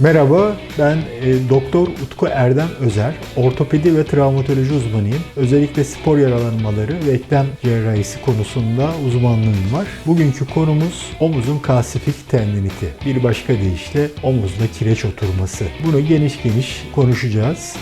Merhaba, ben e, Doktor Utku Erdem Özer. Ortopedi ve travmatoloji uzmanıyım. Özellikle spor yaralanmaları ve eklem cerrahisi konusunda uzmanlığım var. Bugünkü konumuz omuzun kalsifik tendiniti. Bir başka deyişle omuzda kireç oturması. Bunu geniş geniş konuşacağız.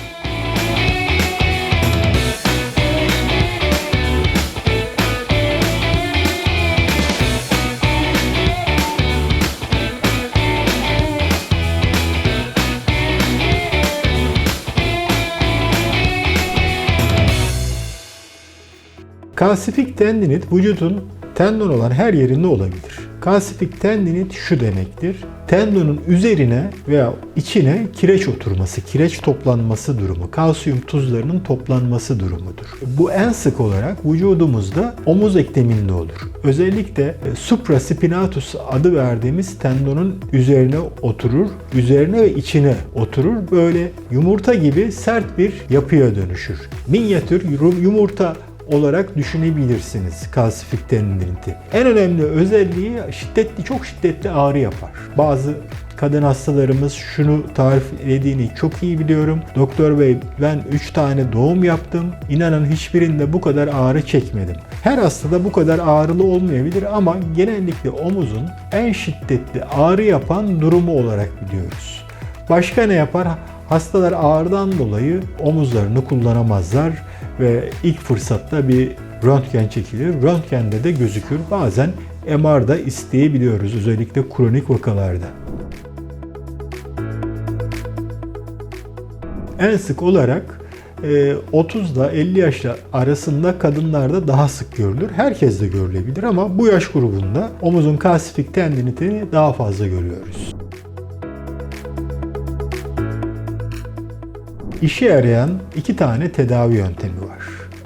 Kalsifik tendinit vücudun tendon olan her yerinde olabilir. Kalsifik tendinit şu demektir. Tendonun üzerine veya içine kireç oturması, kireç toplanması durumu, kalsiyum tuzlarının toplanması durumudur. Bu en sık olarak vücudumuzda omuz ekleminde olur. Özellikle e, supraspinatus adı verdiğimiz tendonun üzerine oturur, üzerine ve içine oturur. Böyle yumurta gibi sert bir yapıya dönüşür. Minyatür yumurta olarak düşünebilirsiniz kalsifik tendiniti. En önemli özelliği şiddetli, çok şiddetli ağrı yapar. Bazı kadın hastalarımız şunu tariflediğini çok iyi biliyorum. Doktor bey ben 3 tane doğum yaptım. İnanın hiçbirinde bu kadar ağrı çekmedim. Her hastada bu kadar ağrılı olmayabilir ama genellikle omuzun en şiddetli ağrı yapan durumu olarak biliyoruz. Başka ne yapar? Hastalar ağrıdan dolayı omuzlarını kullanamazlar ve ilk fırsatta bir röntgen çekilir. Röntgende de gözükür. Bazen MR'da isteyebiliyoruz özellikle kronik vakalarda. En sık olarak 30 ile 50 yaş arasında kadınlarda daha sık görülür. Herkes de görülebilir ama bu yaş grubunda omuzun kalsifik tendinitini daha fazla görüyoruz. İşe yarayan iki tane tedavi yöntemi.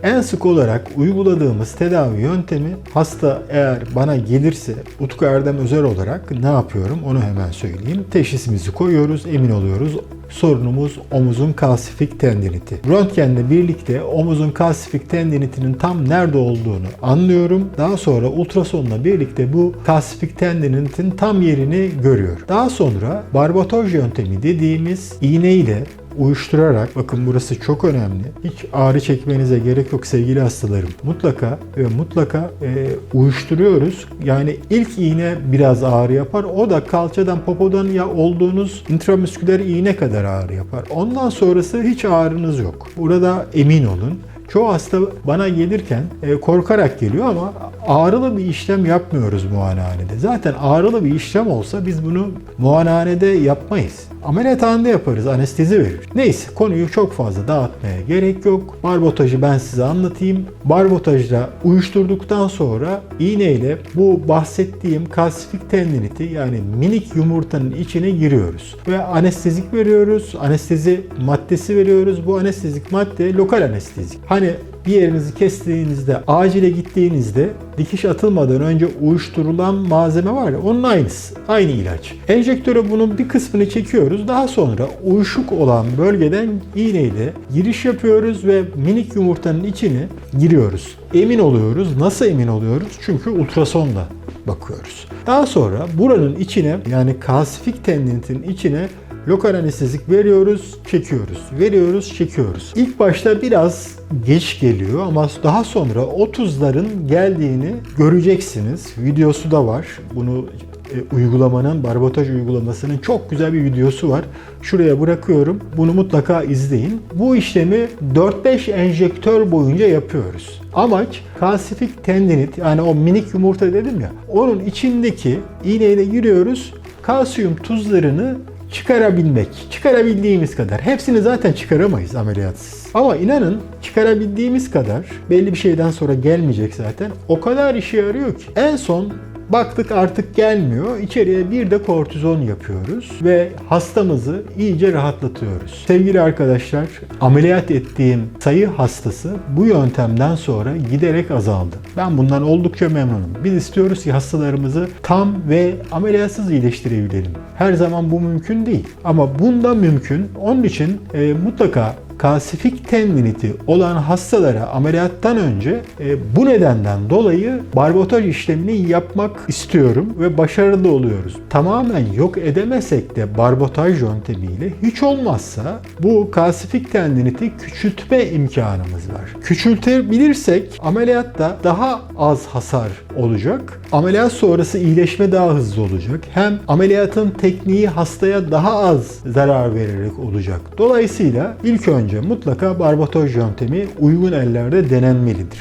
En sık olarak uyguladığımız tedavi yöntemi hasta eğer bana gelirse Utku Erdem Özel olarak ne yapıyorum onu hemen söyleyeyim. Teşhisimizi koyuyoruz, emin oluyoruz. Sorunumuz omuzun kalsifik tendiniti. Röntgenle birlikte omuzun kalsifik tendinitinin tam nerede olduğunu anlıyorum. Daha sonra ultrasonla birlikte bu kalsifik tendinitin tam yerini görüyor. Daha sonra barbatoj yöntemi dediğimiz iğne ile uyuşturarak bakın burası çok önemli. Hiç ağrı çekmenize gerek yok sevgili hastalarım. Mutlaka ve mutlaka e, uyuşturuyoruz. Yani ilk iğne biraz ağrı yapar. O da kalçadan popodan ya olduğunuz intramüsküler iğne kadar ağrı yapar. Ondan sonrası hiç ağrınız yok. Burada emin olun. Çoğu hasta bana gelirken e, korkarak geliyor ama ağrılı bir işlem yapmıyoruz muayenehanede. Zaten ağrılı bir işlem olsa biz bunu muayenehanede yapmayız. Ameliyathanede yaparız, anestezi verir. Neyse konuyu çok fazla dağıtmaya gerek yok. Barbotajı ben size anlatayım. Barbotajla uyuşturduktan sonra iğneyle bu bahsettiğim kalsifik tendiniti yani minik yumurtanın içine giriyoruz. Ve anestezik veriyoruz. Anestezi maddesi veriyoruz. Bu anestezik madde lokal anestezik. Hani bir yerinizi kestiğinizde, acile gittiğinizde dikiş atılmadan önce uyuşturulan malzeme var ya onun aynısı. Aynı ilaç. Enjektöre bunun bir kısmını çekiyoruz. Daha sonra uyuşuk olan bölgeden iğneyle giriş yapıyoruz ve minik yumurtanın içine giriyoruz. Emin oluyoruz. Nasıl emin oluyoruz? Çünkü ultrasonla bakıyoruz. Daha sonra buranın içine yani kalsifik tendinitin içine lokal anestezik veriyoruz, çekiyoruz. Veriyoruz, çekiyoruz. İlk başta biraz geç geliyor ama daha sonra 30'ların geldiğini göreceksiniz. Videosu da var. Bunu e, uygulamanın, barbotaj uygulamasının çok güzel bir videosu var. Şuraya bırakıyorum. Bunu mutlaka izleyin. Bu işlemi 4-5 enjektör boyunca yapıyoruz. Amaç kalsifik tendinit yani o minik yumurta dedim ya onun içindeki iğneyle giriyoruz. Kalsiyum tuzlarını çıkarabilmek. Çıkarabildiğimiz kadar. Hepsini zaten çıkaramayız ameliyatsız. Ama inanın çıkarabildiğimiz kadar belli bir şeyden sonra gelmeyecek zaten. O kadar işe yarıyor ki. En son Baktık artık gelmiyor. İçeriye bir de kortizon yapıyoruz ve hastamızı iyice rahatlatıyoruz. Sevgili arkadaşlar, ameliyat ettiğim sayı hastası bu yöntemden sonra giderek azaldı. Ben bundan oldukça memnunum. Biz istiyoruz ki hastalarımızı tam ve ameliyatsız iyileştirebilelim. Her zaman bu mümkün değil. Ama bunda mümkün. Onun için e, mutlaka kalsifik tendiniti olan hastalara ameliyattan önce e, bu nedenden dolayı barbotaj işlemini yapmak istiyorum ve başarılı oluyoruz. Tamamen yok edemesek de barbotaj yöntemiyle hiç olmazsa bu kalsifik tendiniti küçültme imkanımız var. Küçültebilirsek ameliyatta daha az hasar olacak. Ameliyat sonrası iyileşme daha hızlı olacak. Hem ameliyatın tekniği hastaya daha az zarar vererek olacak. Dolayısıyla ilk önce mutlaka barbotaj yöntemi uygun ellerde denenmelidir.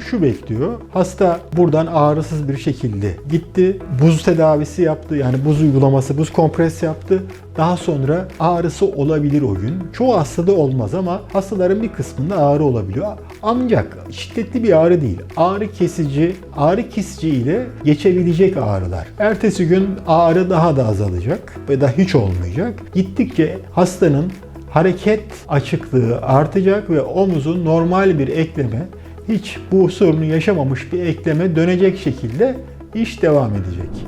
Şu bekliyor. Hasta buradan ağrısız bir şekilde gitti. Buz tedavisi yaptı. Yani buz uygulaması, buz kompres yaptı. Daha sonra ağrısı olabilir o gün. Çoğu hastada olmaz ama hastaların bir kısmında ağrı olabiliyor. Ancak şiddetli bir ağrı değil. Ağrı kesici, ağrı kesici ile geçebilecek ağrılar. Ertesi gün ağrı daha da azalacak ve da hiç olmayacak. Gittikçe hastanın hareket açıklığı artacak ve omuzun normal bir ekleme hiç bu sorunu yaşamamış bir ekleme dönecek şekilde iş devam edecek.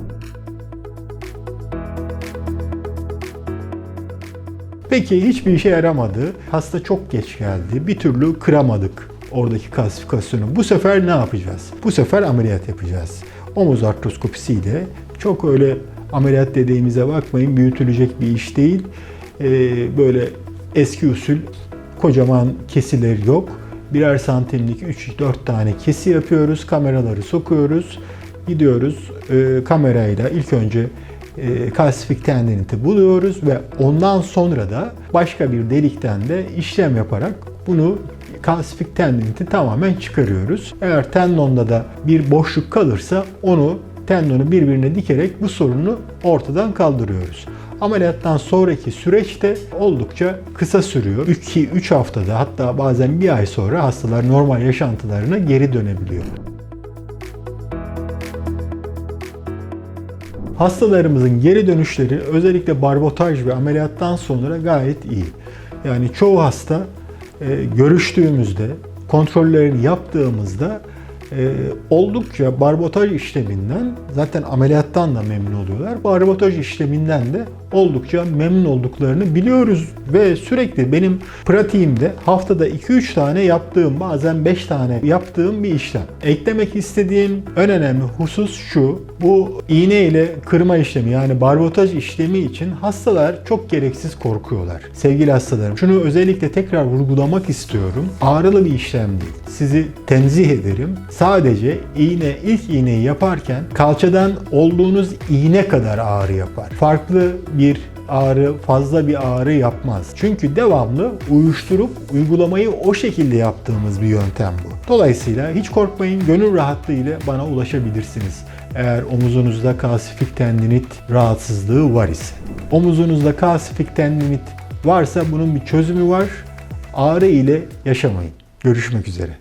Peki hiçbir işe yaramadı. Hasta çok geç geldi. Bir türlü kıramadık oradaki kalsifikasyonu. Bu sefer ne yapacağız? Bu sefer ameliyat yapacağız. Omuz artroskopisiyle çok öyle ameliyat dediğimize bakmayın büyütülecek bir iş değil. Ee, böyle eski usul kocaman kesiler yok birer santimlik 3-4 tane kesi yapıyoruz. Kameraları sokuyoruz. Gidiyoruz e, kamerayla ilk önce e, kalsifik tendiniti buluyoruz ve ondan sonra da başka bir delikten de işlem yaparak bunu kalsifik tendiniti tamamen çıkarıyoruz. Eğer tendonda da bir boşluk kalırsa onu tendonu birbirine dikerek bu sorunu ortadan kaldırıyoruz. Ameliyattan sonraki süreç de oldukça kısa sürüyor. 2-3 haftada hatta bazen bir ay sonra hastalar normal yaşantılarına geri dönebiliyor. Hastalarımızın geri dönüşleri özellikle barbotaj ve ameliyattan sonra gayet iyi. Yani çoğu hasta e, görüştüğümüzde, kontrollerini yaptığımızda e, oldukça barbotaj işleminden zaten ameliyattan da memnun oluyorlar. Barbotaj işleminden de oldukça memnun olduklarını biliyoruz ve sürekli benim pratiğimde haftada 2-3 tane yaptığım bazen 5 tane yaptığım bir işlem. Eklemek istediğim en önemli husus şu. Bu iğne ile kırma işlemi yani barbotaj işlemi için hastalar çok gereksiz korkuyorlar. Sevgili hastalarım şunu özellikle tekrar vurgulamak istiyorum. Ağrılı bir işlem değil. Sizi tenzih ederim. Sadece iğne ilk iğneyi yaparken kalçadan olduğunuz iğne kadar ağrı yapar. Farklı bir ağrı, fazla bir ağrı yapmaz. Çünkü devamlı uyuşturup uygulamayı o şekilde yaptığımız bir yöntem bu. Dolayısıyla hiç korkmayın, gönül rahatlığı ile bana ulaşabilirsiniz. Eğer omuzunuzda kalsifik tendinit rahatsızlığı var ise. Omuzunuzda kalsifik tendinit varsa bunun bir çözümü var. Ağrı ile yaşamayın. Görüşmek üzere.